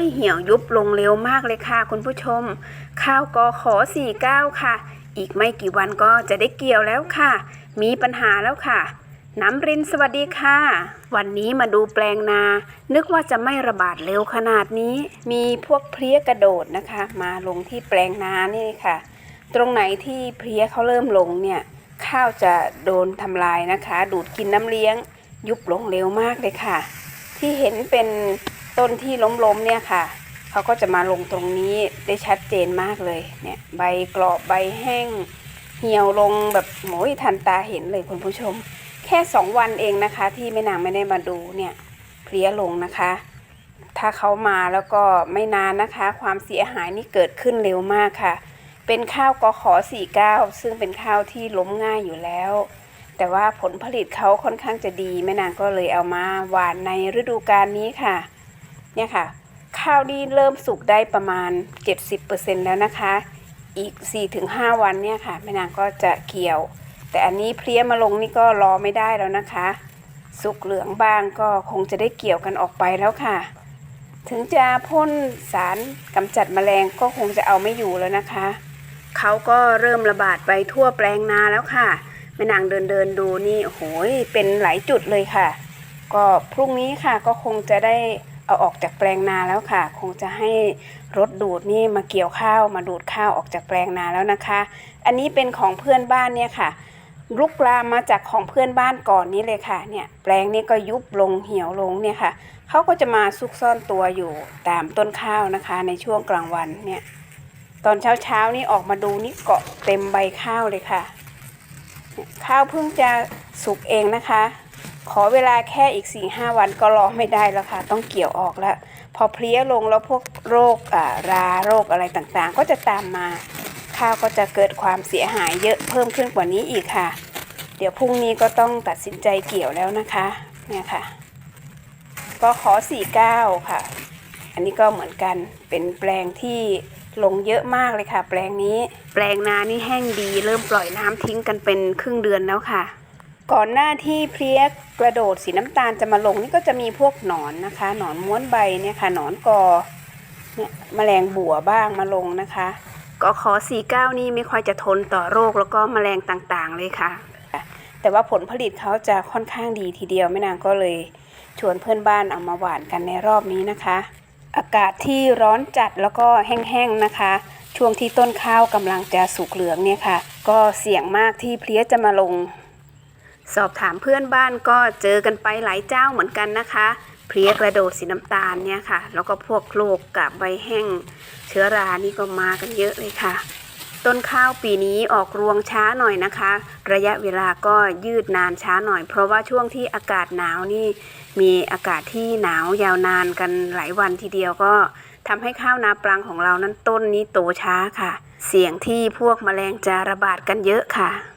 ยเหี่ยวยุบลงเร็วมากเลยค่ะ คุณผู้ชม ข้าวกอขอ49 ค่ะ อีกไม่กี่วันก็จะได้เกี่ยวแล้วค่ะ มีปัญหาแล้วค่ะ น้ำรินสวัสดีค่ะ วันนี้มาดูแปลงนา นึกว่าจะไม่ระบาดเร็วขนาดนี้ มีพวกเพลี้ยกระโดดนะคะ มาลงที่แปลงนานี่ค่ะ ตรงไหนที่เพลี้ยเขาเริ่มลงเนี่ย ข้าวจะโดนทำลายนะคะ ดูดกินน้ำเลี้ยง ยุบลงเร็วมากเลยค่ะ ที่เห็นเป็น ต้นที่ล้มๆเนี่ยค่ะเขาก็จะมาลงตรงนี้ได้ชัดเจนมากเลยเนี่ยใบกรอบใบแห้ง เหี่ยวลงแบบโหยทันตาเห็นเลยคุณผู้ชม แค่สองวันเองนะคะ ที่แม่นางไม่ได้มาดูเนี่ยเพลี้ยลงนะคะ ถ้าเขามาแล้วก็ไม่นานนะคะ ความเสียหายนี่เกิดขึ้นเร็วมากค่ะ เป็นข้าวกอขอ49 ซึ่งเป็นข้าวที่ล้มง่ายอยู่แล้วแต่ว่าผลผลิตเขาค่อนข้างจะดีแม่นางก็เลยเอามาหวานในฤดูกาลนี้ค่ะ เนี่ยค่ะ ข้าวนี่เริ่มสุกได้ประมาณ 70%แล้วนะคะ อีก 4-5 วันเนี่ยค่ะแม่นางก็จะเกี่ยว แต่อันนี้เพลี้ยมาลงนี่ก็รอไม่ได้แล้วนะคะ สุกเหลืองบางก็คงจะได้เกี่ยวกันออกไปแล้วค่ะ ถึงจะพ่นสารกำจัดแมลงก็คงจะเอาไม่อยู่แล้วนะคะเขาก็เริ่มระบาดไปทั่วแปลงนาแล้วค่ะแม่นางเดินเดินดูนี่โอ้โหยเป็นหลายจุดเลยค่ะ ก็พรุ่งนี้ค่ะก็คงจะได้ เอาออกจากแปลงนาแล้วค่ะ คงจะให้รถดูดนี่มาเกี่ยวข้าวมาดูดข้าวออกจากแปลงนาแล้วนะคะ อันนี้เป็นของเพื่อนบ้านเนี่ยค่ะลุกลามมาจากของเพื่อนบ้านก่อนนี้เลยค่ะเนี่ยแปลงนี้ก็ยุบลงเหี่ยวลงเนี่ยค่ะเขาก็จะมาซุกซ่อนตัวอยู่ตามต้นข้าวนะคะ ในช่วงกลางวันเนี่ยตอนเช้าเช้าๆนี่ออกมาดูนี่เกาะเต็มใบข้าวเลยค่ะ ข้าวเพิ่งจะสุกเองนะคะ ขอเวลาแค่อีก4ี่ห้าวันก็รอไม่ได้แล้วค่ะ ต้องเกี่ยวออกแล้ว พอเพลี้ยลงแล้วพวกโรคอ่าราโรคอะไรต่างๆ ก็จะตามมา ข้าวก็จะเกิดความเสียหายเยอะเพิ่มขึ้นกว่านี้อีกค่ะ เดี๋ยวพรุ่งนี้ก็ต้องตัดสินใจเกี่ยวแล้วนะคะ เนี่ยค่ะ ก็ขอ49 ค่ะ อันนี้ก็เหมือนกันเป็นแปลงที่ลงเยอะมากเลยค่ะ แปลงนี้ แปลงนานี่แห้งดี เริ่มปล่อยน้ำทิ้งกันเป็นครึ่งเดือนแล้วค่ะ ก่อนหน้าที่เพลี้ยกระโดดสีน้ำตาลจะมาลงนี่ก็จะมีพวกหนอนนะคะหนอนม้วนใบเนี่ยค่ะหนอนกอเนี่ยแมลงบัวบ้างมาลงนะคะก็ขอ49 นี่ไม่ค่อยจะทนต่อโรคแล้วก็แมลงต่างๆเลยค่ะ แต่ว่าผลผลิตเขาจะค่อนข้างดีทีเดียวแม่นางก็เลยชวนเพื่อนบ้านเอามาหว่านกันในรอบนี้นะคะ อากาศที่ร้อนจัดแล้วก็แห้งๆนะคะ ช่วงที่ต้นข้าวกำลังจะสุกเหลืองเนี่ยค่ะ ก็เสี่ยงมากที่เพลี้ยจะมาลง สอบถามเพื่อนบ้านก็เจอกันไปหลายเจ้าเหมือนกันนะคะ เพลี้ยกระโดดสีน้ำตาลเนี่ยค่ะ แล้วก็พวกโรคกับใบแห้งเชื้อรานี่ก็มากันเยอะเลยค่ะ ต้นข้าวปีนี้ออกรวงช้าหน่อยนะคะ ระยะเวลาก็ยืดนานช้าหน่อย เพราะว่าช่วงที่อากาศหนาวนี่ มีอากาศที่หนาวยาวนานกันหลายวันทีเดียวก็ทำให้ข้าวนาปลังของเรานั้นต้นนี้โตช้าค่ะ เสี่ยงที่พวกแมลงจะระบาดกันเยอะค่ะ